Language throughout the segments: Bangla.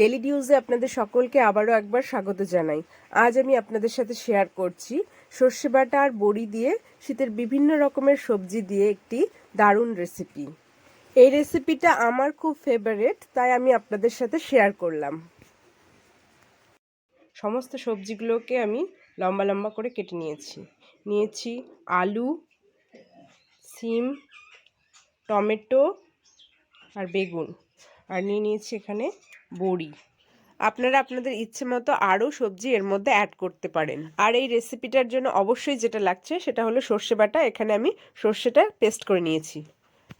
ডেলি নিউজে আপনাদের সকলকে আবারও একবার স্বাগত জানাই। আজ আমি আপনাদের সাথে শেয়ার করছি সর্ষে বাটা আর বড়ি দিয়ে শীতের বিভিন্ন রকমের সবজি দিয়ে একটি দারুণ রেসিপি এই রেসিপিটা আমার খুব ফেভারেট তাই আমি আপনাদের সাথে শেয়ার করলাম। সমস্ত সবজিগুলোকে আমি লম্বা লম্বা করে কেটে নিয়েছি। নিয়েছি আলু, সিম, টমেটো আর বেগুন। আর নিয়ে নিয়েছি এখানে বড়ি। আপনারা আপনাদের ইচ্ছে মতো আরও সবজি এর মধ্যে অ্যাড করতে পারেন। আর এই রেসিপিটার জন্য অবশ্যই যেটা লাগছে সেটা হলো সর্ষে বাটা। এখানে আমি সর্ষেটা পেস্ট করে নিয়েছি।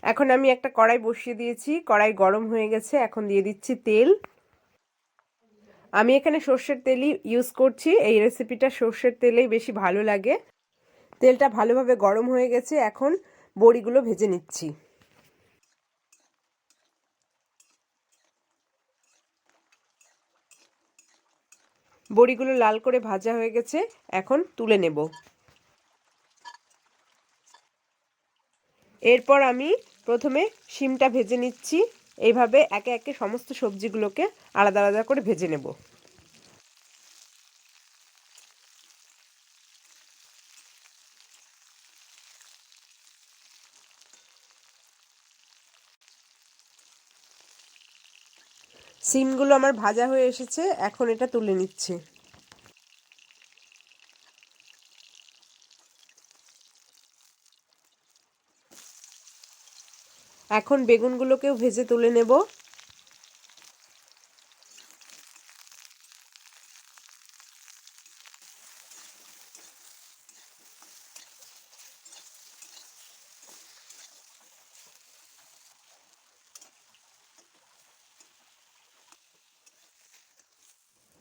এখন আমি একটা কড়াই বসিয়ে দিয়েছি। কড়াই গরম হয়ে গেছে। এখন দিয়ে দিচ্ছি তেল। আমি এখানে সর্ষের তেলই ইউজ করছি। এই রেসিপিটা সর্ষের তেলেই বেশি ভালো লাগে। তেলটা ভালোভাবে গরম হয়ে গেছে। এখন বড়িগুলো ভেজে নিচ্ছি। বড়িগুলো লাল করে ভাজা হয়ে গেছে, এখন তুলে নেব। এরপর আমি প্রথমে শিমটা ভেজে নিচ্ছি, এইভাবে একে একে সমস্ত সবজিগুলোকে আলাদা আলাদা করে ভেজে নেব। সিমগুলো আমার ভাজা হয়ে এসেছে এখন এটা তুলে নিচ্ছে। এখন বেগুনগুলোকেও ভেজে তুলে নেব।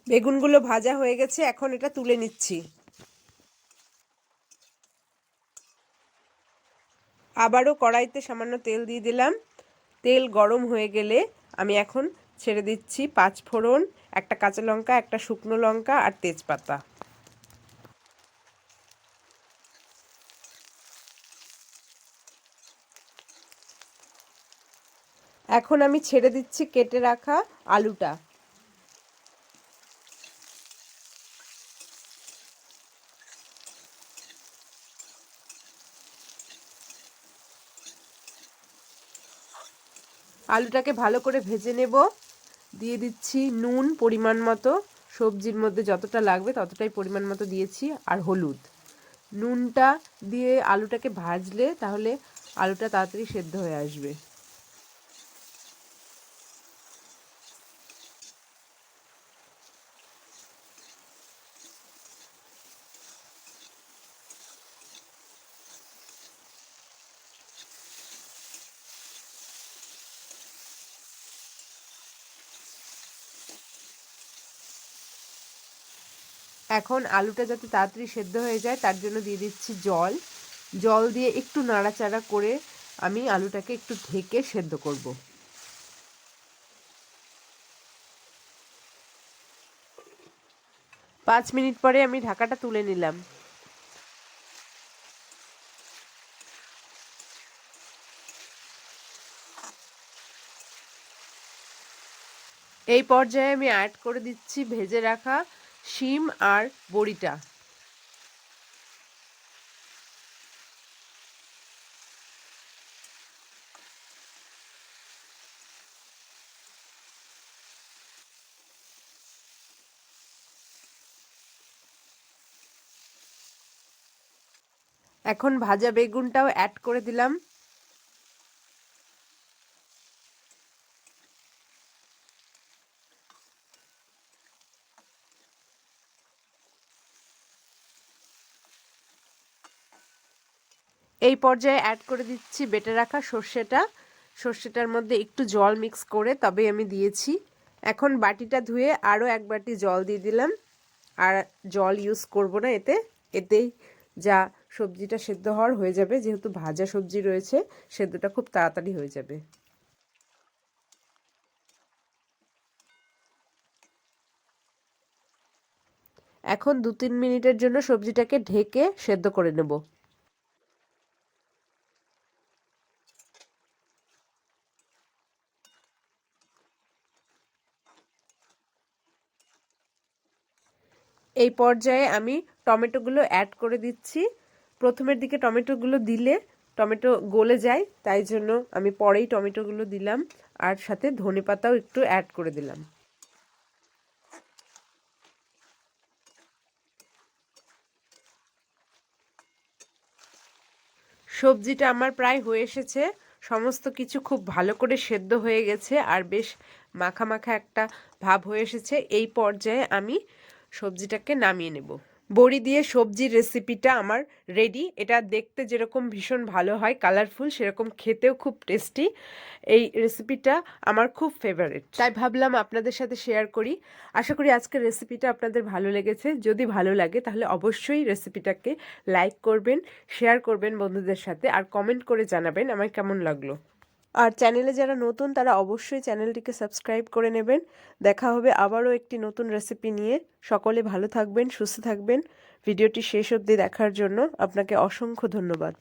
বেগুনগুলো ভাজা হয়ে গেছে, এখন এটা তুলে নিচ্ছি। আবারও কড়াইতে সামান্য তেল দিয়ে দিলাম। তেল গরম হয়ে গেলে আমি এখন ছেড়ে দিচ্ছি পাঁচ ফোড়ন, একটা কাঁচা লঙ্কা, একটা শুকনো লঙ্কা আর তেজপাতা। এখন আমি ছেড়ে দিচ্ছি কেটে রাখা আলুটা। আলুটাকে ভালো করে ভেজে নেব। দিয়ে দিচ্ছি নুন পরিমাণ মতো। সবজির মধ্যে যতটা লাগবে ততটাই পরিমাণ মতো দিয়েছি আর হলুদ। নুনটা দিয়ে আলুটাকে ভাজলে তাহলে আলুটা তাড়াতাড়ি সেদ্ধ হয়ে আসবে। এখন আলুটা যাতে তাড়াতাড়ি সেদ্ধ হয়ে যায়, তার জন্য দিয়ে দিচ্ছি জল। জল দিয়ে একটু নাড়াচাড়া করে আমি আলুটাকে একটু ঢেকে সেদ্ধ করব। পাঁচ মিনিট পরে আমি ঢাকাটা তুলে নিলাম। এই পর্যায়ে আমি অ্যাড করে দিচ্ছি ভেজে রাখা শিম আর বড়িটা। এখন ভাজা বেগুনটাও অ্যাড করে দিলাম। এই পর্যায়ে অ্যাড করে দিচ্ছি বেটে রাখা সর্ষেটা। সর্ষেটার মধ্যে একটু জল মিক্স করে তবে আমি দিয়েছি। এখন বাটিটা ধুয়ে আরও এক বাটি জল দিয়ে দিলাম। আর জল ইউজ করব না এতে। এতেই যা সবজিটা সেদ্ধ হওয়ার হয়ে যাবে। যেহেতু ভাজা সবজি রয়েছে, সেদ্ধটা খুব তাড়াতাড়ি হয়ে যাবে। এখন দু তিন মিনিটের জন্য সবজিটাকে ঢেকে সেদ্ধ করে নেব। এই পর্যায়ে আমি টমেটোগুলো অ্যাড করে দিচ্ছি। প্রথমের দিকে টমেটোগুলো দিলে টমেটো গলে যায়, তাই জন্য আমি পরেই টমেটোগুলো দিলাম আর সাথে ধনে পাতাও একটু অ্যাড করে দিলাম। সবজিটা আমার প্রায় হয়ে এসেছে। সমস্ত কিছু খুব ভালো করে সেদ্ধ হয়ে গেছে আর বেশ মাখা মাখা একটা ভাব হয়ে এসেছে। এই পর্যায়ে আমি সবজিটাকে নামিয়ে নেব। বড়ি দিয়ে সবজির রেসিপিটা আমার রেডি এটা দেখতে যেরকম ভীষণ ভালো হয় কালারফুল সেরকম খেতেও খুব টেস্টি এই রেসিপিটা আমার খুব ফেভারিট তাই ভাবলাম আপনাদের সাথে শেয়ার করি। আশা করি আজকের রেসিপিটা আপনাদের ভালো লেগেছে। যদি ভালো লাগে, তাহলে অবশ্যই রেসিপিটাকে লাইক করবেন শেয়ার করবেন বন্ধুদের সাথে, আর কমেন্ট করে জানাবেন আমার কেমন লাগল। আর চ্যানেলে যারা নতুন, তারা অবশ্যই চ্যানেলটিকে সাবস্ক্রাইব করে নেবেন। দেখা হবে আবারও একটি নতুন রেসিপি নিয়ে। সকলে ভালো থাকবেন, সুস্থ থাকবেন। ভিডিওটি শেষ অবধি দেখার জন্য আপনাকে অসংখ্য ধন্যবাদ।